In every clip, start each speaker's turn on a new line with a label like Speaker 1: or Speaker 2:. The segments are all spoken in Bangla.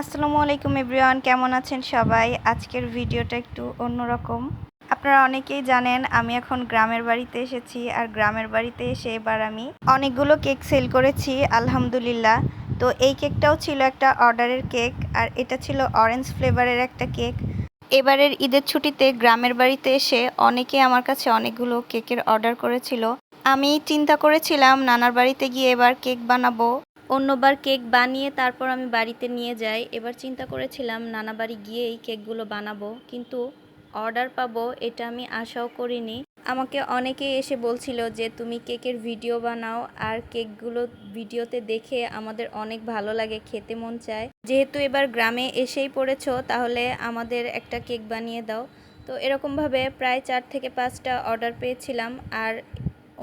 Speaker 1: আসসালামু আলাইকুম এভরিওয়ান, কেমন আছেন সবাই? আজকের ভিডিওটা একটু অন্যরকম। আপনারা অনেকেই জানেন, আমি এখন গ্রামের বাড়িতে এসেছি, আর গ্রামের বাড়িতে এসে এবার আমি অনেকগুলো কেক সেল করেছি, আলহামদুলিল্লাহ। তো এই কেকটাও ছিল একটা অর্ডারের কেক, আর এটা ছিল অরেঞ্জ ফ্লেভারের একটা কেক। এবারের ঈদের ছুটিতে গ্রামের বাড়িতে এসে অনেকে আমার কাছে অনেকগুলো কেকের অর্ডার করেছিল। আমি চিন্তা করেছিলাম, নানার বাড়িতে গিয়ে এবার কেক বানাবো। অন্যবার কেক বানিয়ে তারপর আমি বাড়িতে নিয়ে যাই। এবার চিন্তা করেছিলাম, নানা বাড়ি গিয়েই কেকগুলো বানাবো। কিন্তু অর্ডার পাবো এটা আমি আশাও করিনি। আমাকে অনেকে এসে বলছিল যে, তুমি কেকের ভিডিও বানাও আর কেকগুলো ভিডিওতে দেখে আমাদের অনেক ভালো লাগে, খেতে মন চায়। যেহেতু এবার গ্রামে এসেই পড়েছো, তাহলে আমাদের একটা কেক বানিয়ে দাও। তো এরকমভাবে প্রায় চার থেকে পাঁচটা অর্ডার পেয়েছিলাম আর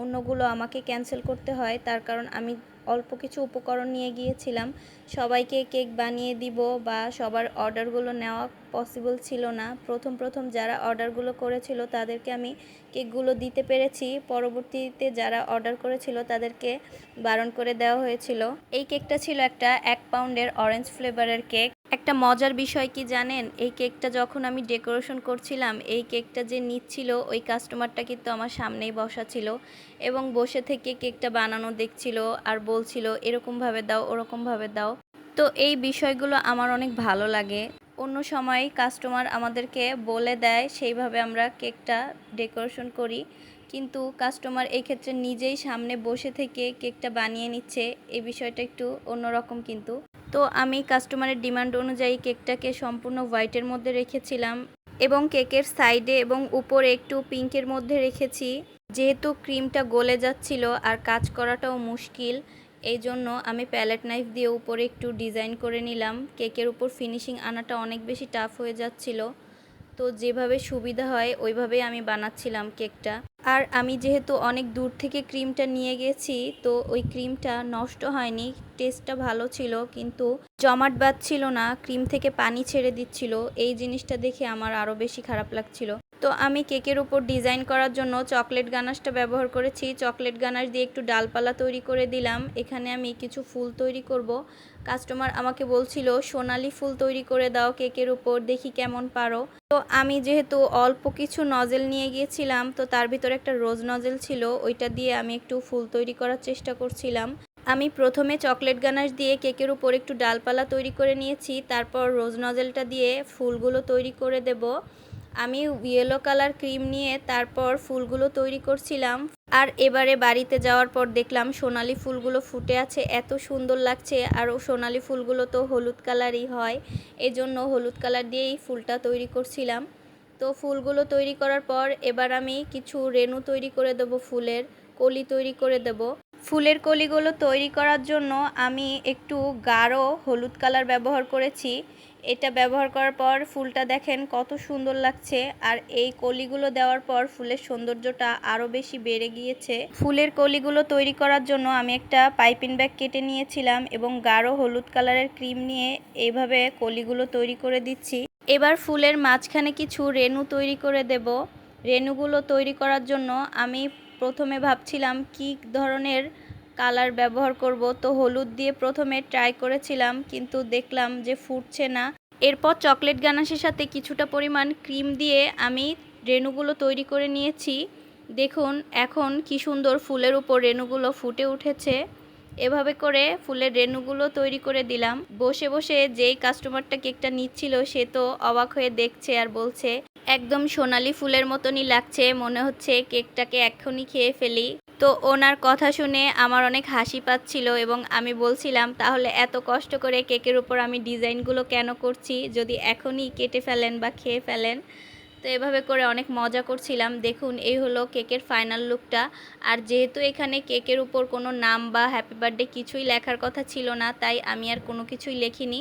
Speaker 1: অন্যগুলো আমাকে ক্যান্সেল করতে হয়। তার কারণ আমি অল্প কিছু উপকরণ নিয়ে গিয়েছিলাম। সবাইকে কেক বানিয়ে দিব বা সবার অর্ডারগুলো নেওয়া পসিবল ছিল না। প্রথম প্রথম যারা অর্ডারগুলো করেছিল তাদেরকে আমি কেকগুলো দিতে পেরেছি। পরবর্তীতে যারা অর্ডার করেছিল তাদেরকে বারণ করে দেওয়া হয়েছিল। এই কেকটা ছিল একটা এক পাউন্ডের অরেঞ্জ ফ্লেভারের কেক। একটা মজার বিষয় কি জানেন? এই কেকটা যখন আমি ডেকোরেশন করছিলাম, এই কেকটা যে নিচ্ছিল, ওই কাস্টমারটা কিন্তু আমার সামনেই বসা ছিল এবং বসে থেকে কেকটা বানানো দেখছিল আর বলছিল, এরকমভাবে দাও, ওরকমভাবে দাও। তো এই বিষয়গুলো আমার অনেক ভালো লাগে। অন্য সময় কাস্টমার আমাদেরকে বলে দেয়, সেইভাবে আমরা কেকটা ডেকোরেশন করি। কিন্তু কাস্টমার এই ক্ষেত্রে নিজেই সামনে বসে থেকে কেকটা বানিয়ে নিচ্ছে। এই বিষয়টা একটু অন্যরকম কিন্তু। তো আমি কাস্টমারের ডিমান্ড অনুযায়ী কেকটাকে সম্পূর্ণ হোয়াইটের মধ্যে রেখেছিলাম এবং কেকের সাইডে এবং উপরে একটু পিঙ্কের মধ্যে রেখেছি। যেহেতু ক্রিমটা গলে যাচ্ছিল আর কাজ করাটাও মুশকিল এই জন্য আমি প্যালেট নাইফ দিয়ে উপরে একটু ডিজাইন করে নিলাম। কেকের উপর ফিনিশিং আনাটা অনেক বেশি টাফ হয়ে যাচ্ছিল। তো যেভাবে সুবিধা হয়, ওইভাবেই আমি বানাচ্ছিলাম কেকটা আর আমি যেহেতু অনেক দূর থেকে ক্রিমটা নিয়ে গেছি, তো ওই ক্রিমটা নষ্ট হয়নি। টেস্টটা ভালো ছিল, কিন্তু জমাট বাঁধছিল না, ক্রিম থেকে পানি ছেড়ে দিচ্ছিল। এই জিনিসটা দেখে আমার আরও বেশি খারাপ লাগছিল। তো আমি কেকের উপর ডিজাইন করার জন্য চকলেট গানাশটা ব্যবহার করেছি। চকলেট গানাশ দিয়ে একটু ডালপালা তৈরি করে দিলাম। এখানে আমি কিছু ফুল তৈরি করব। কাস্টমার আমাকে বলছিল, সোনালি ফুল তৈরি করে দাও কেকের উপর, দেখি কেমন পারো। তো আমি যেহেতু অল্প কিছু নজেল নিয়ে গিয়েছিলাম, তো তার ভিতরে একটা রোজ নজেল ছিল, ওইটা দিয়ে আমি একটু ফুল তৈরি করার চেষ্টা করছিলাম। আমি প্রথমে চকলেট গানাশ দিয়ে কেকের উপর একটু ডালপালা তৈরি করে নিয়েছি। তারপর রোজ নজেলটা দিয়ে ফুলগুলো তৈরি করে দেব। আমি ইয়েলো কালার ক্রিম নিয়ে তারপর ফুলগুলো তৈরি করছিলাম। আর এবারে বাড়িতে যাওয়ার পর দেখলাম সোনালি ফুলগুলো ফুটে আছে, এত সুন্দর লাগছে। আর সোনালি ফুলগুলো তো হলুদ কালারই হয়, এজন্য হলুদ কালার দিয়েই ফুলটা তৈরি করছিলাম। তো ফুলগুলো তৈরি করার পর এবার আমি কিছু রেনু তৈরি করে দেব ফুলের, কলি তৈরি করে দেব। ফুলের কলিগুলো তৈরি করার জন্য আমি একটু গাঢ় হলুদ কালার ব্যবহার করেছি। এটা ব্যবহার করার পর ফুলটা দেখেন কত সুন্দর লাগছে আর এই কলিগুলো দেওয়ার পর ফুলের সৌন্দর্যটা আরও বেশি বেড়ে গিয়েছে। ফুলের কলিগুলো তৈরি করার জন্য আমি একটা পাইপিং ব্যাগ কেটে নিয়েছিলাম এবং গাঢ় হলুদ কালারের ক্রিম নিয়ে এইভাবে কলিগুলো তৈরি করে দিচ্ছি। এবার ফুলের মাঝখানে কিছু রেনু তৈরি করে দেব। রেনুগুলো তৈরি করার জন্য আমি প্রথমে ভাবছিলাম কি ধরনের কালার ব্যবহার করব, তো হলুদ দিয়ে প্রথমে ট্রাই করেছিলাম, কিন্তু দেখলাম যে ফুটছে না। এরপর চকলেট গানাশের সাথে কিছুটা পরিমাণ ক্রিম দিয়ে আমি রেনুগুলো তৈরি করে নিয়েছি। দেখুন, এখন কি সুন্দর ফুলের উপর রেনুগুলো ফুটে উঠেছে। এভাবে করে ফুলের রেনুগুলো তৈরি করে দিলাম। বসে বসে যেই কাস্টমারটা কেকটা নিচ্ছিল, সে তো অবাক হয়ে দেখছে আর বলছে একদম সোনালি ফুলের মতনই লাগছে, মনে হচ্ছে কেকটাকে এখনই খেয়ে ফেলি। তো ওনার কথা শুনে আমার অনেক হাসি পাচ্ছিল এবং আমি বলছিলাম, তাহলে এত কষ্ট করে কেকের উপর আমি ডিজাইনগুলো কেন করছি? যদি এখনই কেটে ফেলেন বা খেয়ে ফেলেন। তো এভাবে করে অনেক মজা করছিলাম। দেখুন, এই হলো কেকের ফাইনাল লুকটা আর যেহেতু এখানে কেকের উপর কোনো নাম বা হ্যাপি বার্থডে কিছুই লেখার কথা ছিল না, তাই আমি আর কোনো কিছুই লেখিনি।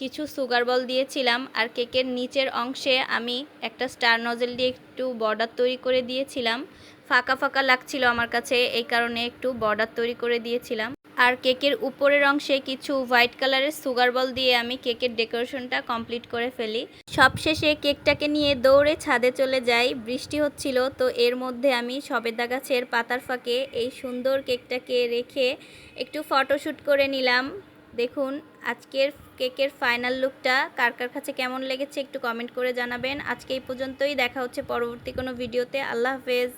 Speaker 1: কিছু সুগার বল দিয়েছিলাম আর কেকের নিচের অংশে আমি একটা স্টার নজেল দিয়ে একটু বর্ডার তৈরি করে দিয়েছিলাম। ফাঁকা ফাঁকা লাগছিল আমার কাছে, এই কারণে একটু বর্ডার তৈরি করে দিয়েছিলাম। আর কেকের উপরের অংশে কিছু হোয়াইট কালারের সুগার বল দিয়ে আমি কেকের ডেকোরেশনটা কমপ্লিট করে ফেলি। সবশেষে কেকটাকে নিয়ে দৌড়ে ছাদে চলে যাই। বৃষ্টি হচ্ছিল, তো এর মধ্যে আমি সবেদা গাছের পাতার ফাঁকে এই সুন্দর কেকটাকে রেখে একটু ফটোশ্যুট করে নিলাম। দেখুন, আজকের কেকের ফাইনাল লুকটা কার কার কাছে কেমন লেগেছে একটু কমেন্ট করে জানাবেন। আজকে এই পর্যন্তই, দেখা হচ্ছে পরবর্তী কোনো ভিডিওতে। আল্লাহ হাফেজ।